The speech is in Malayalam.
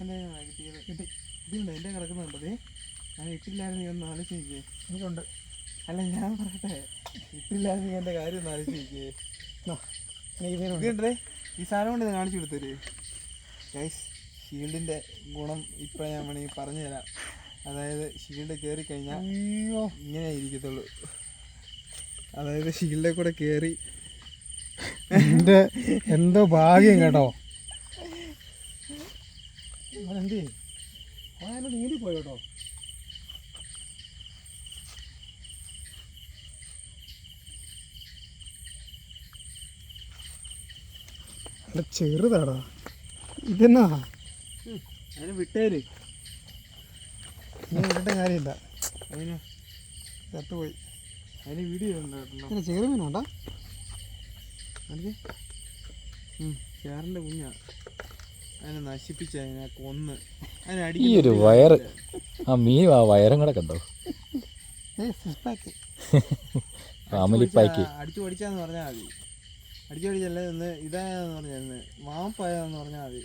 എന്റെ കിട്ടിയത് കിട്ടി ഇതുണ്ട് എന്റെ കിടക്കുന്നുണ്ടത് ഞാൻ ഇട്ടില്ലായിരുന്നു നീ ഒന്ന് ആലോചിച്ച് നോക്കിയേ എനിക്കുണ്ട്. അല്ല ഞാൻ പറയട്ടെ. ഇട്ടില്ലായിരുന്നു നീ എന്റെ കാര്യം ഒന്ന് ആലോചിച്ച് നോക്കിയേ ഇതുണ്ടേ ഈ സാധനം കൊണ്ട് ഇത് കാണിച്ചു കൊടുത്തര്. ഗൈസ് ഷീൽഡിന്റെ ഗുണം ഇപ്പം ഞാൻ വേണമെങ്കിൽ പറഞ്ഞു തരാം അതായത് ഷീൽഡ് കയറി കഴിഞ്ഞാൽ അയ്യോ. ഇങ്ങനെ ഇരിക്കത്തുള്ളൂ. അതായത് ഷീൽഡിൽ കൂടെ കയറി എന്റെ എന്തോ ഭാഗ്യം കേട്ടോ. അതെന്ത് അതിന് നീന്തി പോയി കേട്ടോ അല്ല ചെറുതാടാ. ഇതെന്നാ? അതിന് വിട്ടേര്. ഇങ്ങനെ വിട്ടിട്ട് കാര്യമില്ല. അതിന് ചത്തുപോയി അതിന് വീഡിയോ ഇങ്ങനെ ചെറുമീനാണ്ടാ ചേറിന്റെ കുഞ്ഞാ. അതിനെ നശിപ്പിച്ച അതിനെ കൊന്ന് ഈ ഒരു വയറ് ആ മീൻ ആ വയറും കൂടെ കണ്ടോ? ഫാമിലി പാക്ക് അടിച്ചു പഠിച്ചാന്ന് പറഞ്ഞാൽ മതി. അടിച്ചു പഠിച്ചല്ലേ ഒന്ന് ഇതായെന്ന് പറഞ്ഞാൽ മാപ്പായെന്ന് പറഞ്ഞാൽ മതി.